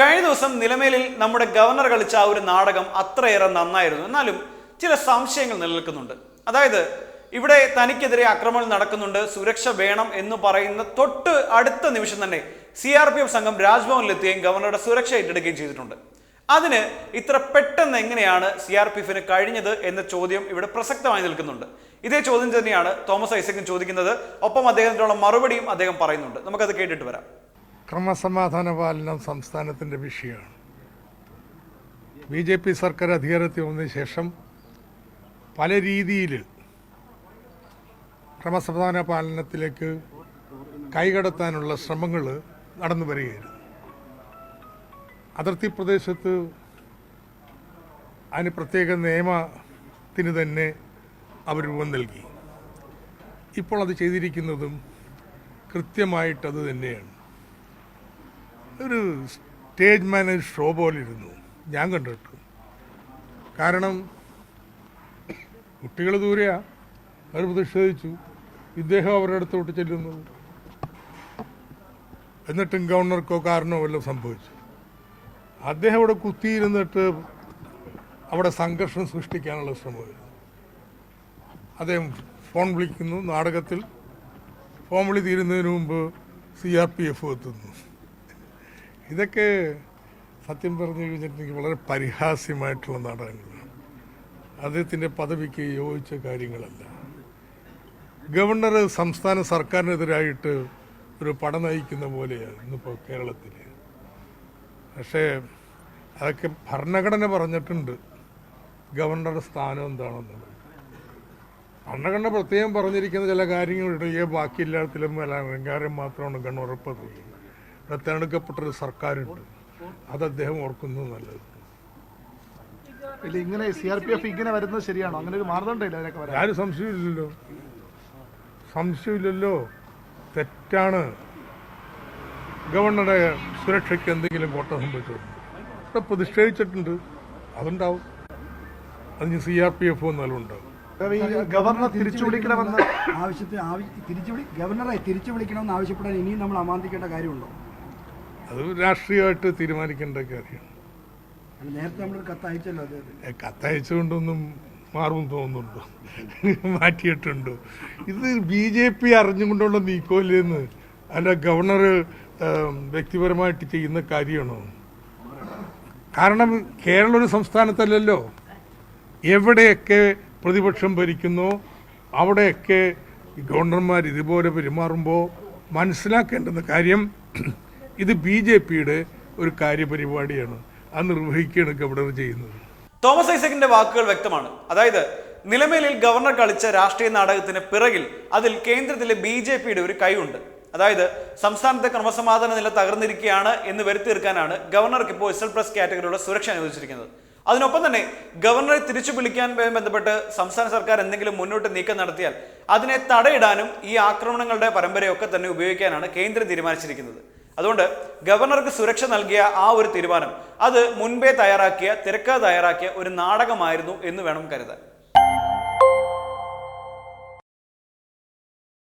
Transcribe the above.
കഴിഞ്ഞ ദിവസം നിലമേലിൽ നമ്മുടെ ഗവർണർ കളിച്ച ആ ഒരു നാടകം അത്രയേറെ നന്നായിരുന്നു. എന്നാലും ചില സംശയങ്ങൾ നിലനിൽക്കുന്നുണ്ട്. അതായത് ഇവിടെ തനിക്കെതിരെ ആക്രമണം നടക്കുന്നുണ്ട് സുരക്ഷ വേണം എന്ന് പറയുന്ന തൊട്ട് അടുത്ത നിമിഷം തന്നെ സി ആർ പി എഫ് സംഘം രാജ്ഭവനിലെത്തുകയും ഗവർണറുടെ സുരക്ഷ ഏറ്റെടുക്കുകയും ചെയ്തിട്ടുണ്ട്. അതിന് ഇത്ര പെട്ടെന്ന് എങ്ങനെയാണ് സി ആർ പി എഫിന് കഴിഞ്ഞത് എന്ന ചോദ്യം ഇവിടെ പ്രസക്തമായി നിൽക്കുന്നുണ്ട്. ഇതേ ചോദ്യം തന്നെയാണ് തോമസ് ഐസക്കും ചോദിക്കുന്നത്. ഒപ്പം അദ്ദേഹത്തിനുള്ള മറുപടിയും അദ്ദേഹം പറയുന്നുണ്ട്. നമുക്കത് കേട്ടിട്ട് വരാം. ക്രമസമാധാന പാലനം സംസ്ഥാനത്തിന്റെ വിഷയമാണ്. ബി ജെ പി സർക്കാർ അധികാരത്തിൽ വന്നതിന് ശേഷം പല രീതിയിൽ ക്രമസമാധാന പാലനത്തിലേക്ക് കൈകടത്താനുള്ള ശ്രമങ്ങൾ നടന്നു വരികയായിരുന്നു. അതിർത്തി പ്രദേശത്ത് അതിന് പ്രത്യേക നിയമത്തിന് തന്നെ അവർ രൂപം നൽകി. ഇപ്പോൾ അത് ചെയ്തിരിക്കുന്നതും കൃത്യമായിട്ടത് തന്നെയാണ്. ഒരു സ്റ്റേജ് മാനേജ് ഷോ പോലെ ഇരുന്നു ഞാൻ കണ്ടിട്ട്. കാരണം കുട്ടികൾ ദൂരെയാ. അവർ പ്രതിഷേധിച്ചു. ഇദ്ദേഹം അവരുടെ അടുത്തോട്ട് ചെല്ലുന്നു എന്നിട്ടും ഗവർണർക്കോ കാരണോ വല്ലതും സംഭവിച്ചു. അദ്ദേഹം അവിടെ കുത്തിയിരുന്നിട്ട് അവിടെ സംഘർഷം സൃഷ്ടിക്കാനുള്ള ശ്രമമായിരുന്നു. അദ്ദേഹം ഫോൺ വിളിക്കുന്നു. നാടകത്തിൽ ഫോൺ വിളി തീരുന്നതിന് മുമ്പ് സി ആർ പി എഫ് എത്തുന്നു. ഇതൊക്കെ സത്യം പറഞ്ഞു കഴിഞ്ഞിട്ടുണ്ടെങ്കിൽ വളരെ പരിഹാസ്യമായിട്ടുള്ള നാടകങ്ങളാണ്. അദ്ദേഹത്തിന്റെ പദവിക്ക് യോജിച്ച കാര്യങ്ങളല്ല. ഗവർണർ സംസ്ഥാന സർക്കാരിനെതിരായിട്ട് ഒരു പട നയിക്കുന്ന പോലെയാണ് ഇന്നിപ്പോൾ കേരളത്തിൽ പക്ഷേ അതൊക്കെ ഭരണഘടന പറഞ്ഞിട്ടുണ്ട്. ഗവർണറുടെ സ്ഥാനം എന്താണെന്നുള്ളത്. ഭരണഘടന പ്രത്യേകം പറഞ്ഞിരിക്കുന്ന ചില കാര്യങ്ങളുണ്ട്. ഈ ബാക്കിയില്ലാത്തിലും അലങ്കാരം മാത്രമാണ് ഗവർണർ പദവി തിരഞ്ഞെടുക്കപ്പെട്ടൊരു സർക്കാരുണ്ട്. അത് അദ്ദേഹം ഓർക്കുന്നത് നല്ലത്. ഇല്ല ഇങ്ങനെ സി ആർ പി എഫ് ഇങ്ങനെ വരുന്നത് ശരിയാണോ? അങ്ങനെ ഒരു മാനദണ്ഡമില്ല അതിനൊക്കെ വരാൻ? ആരും സംശയമില്ലല്ലോ സംശയമില്ലല്ലോ. തെറ്റാണ്. ഗവർണറുടെ സുരക്ഷയ്ക്ക് എന്തെങ്കിലും കോട്ട സംഭവിച്ചിട്ടുണ്ട് ഇവിടെ പ്രതിഷേധിച്ചിട്ടുണ്ട് അതുണ്ടാവും. അതിന് സി ആർ പി എഫ് എന്നാലും ഉണ്ടാവും. ഗവർണർ തിരിച്ചു വിളിക്കണമെന്ന് ആവശ്യത്തിന് തിരിച്ചു ഗവർണറെ തിരിച്ചു വിളിക്കണമെന്ന് ആവശ്യപ്പെടാൻ ഇനിയും നമ്മൾ അമാന്തിക്കേണ്ട കാര്യമുണ്ടോ? അത് രാഷ്ട്രീയമായിട്ട് തീരുമാനിക്കേണ്ട കാര്യമാണ്. നേരത്തെ അയച്ചല്ലോ കത്തയച്ചുകൊണ്ടൊന്നും മാറും തോന്നുന്നുണ്ടോ? മാറ്റിയിട്ടുണ്ടോ. ഇത് ബി ജെ പി അറിഞ്ഞുകൊണ്ടുള്ള നീക്കോലെന്ന് അല്ല ഗവർണർ വ്യക്തിപരമായിട്ട് ചെയ്യുന്ന കാര്യമാണോ? കാരണം കേരള ഒരു സംസ്ഥാനത്തല്ലല്ലോ. എവിടെയൊക്കെ പ്രതിപക്ഷം ഭരിക്കുന്നോ അവിടെയൊക്കെ ഗവർണർമാർ ഇതുപോലെ പെരുമാറുമ്പോൾ മനസ്സിലാക്കേണ്ടുന്ന കാര്യം ഇത് ബി ജെ പിയുടെ ഒരു കാര്യപരിപാടിയാണ്. അത് നിർവഹിക്കുകയാണ് ഗവർണർ ചെയ്യുന്നത്. തോമസ് ഐസക്കിന്റെ വാക്കുകൾ വ്യക്തമാണ്. അതായത് നിലമേലിൽ ഗവർണർ കളിച്ച രാഷ്ട്രീയ നാടകത്തിന് പിറകിൽ അതിൽ കേന്ദ്രത്തിലെ ബി ജെ പിയുടെ ഒരു കൈയുണ്ട്. അതായത് സംസ്ഥാനത്തെ ക്രമസമാധാന നില തകർന്നിരിക്കുകയാണ് എന്ന് വരുത്തിയെടുക്കാനാണ് ഗവർണർക്ക് ഇപ്പോൾ എസ് എൽ പ്ലസ് കാറ്റഗറിയുടെ സുരക്ഷ അനുവദിച്ചിരിക്കുന്നത്. അതിനൊപ്പം തന്നെ ഗവർണറെ തിരിച്ചു വിളിക്കാൻ ബന്ധപ്പെട്ട് സംസ്ഥാന സർക്കാർ എന്തെങ്കിലും മുന്നോട്ട് നീക്കം നടത്തിയാൽ അതിനെ തടയിടാനും ഈ ആക്രമണങ്ങളുടെ പരമ്പരയൊക്കെ തന്നെ ഉപയോഗിക്കാനാണ് കേന്ദ്രം തീരുമാനിച്ചിരിക്കുന്നത്. അതുകൊണ്ട് ഗവർണർക്ക് സുരക്ഷ നൽകിയ ആ ഒരു തീരുമാനം അത് മുൻപേ തയ്യാറാക്കിയ തിരക്കഥ തയ്യാറാക്കിയ ഒരു നാടകമായിരുന്നു എന്ന് വേണം കരുതാൻ.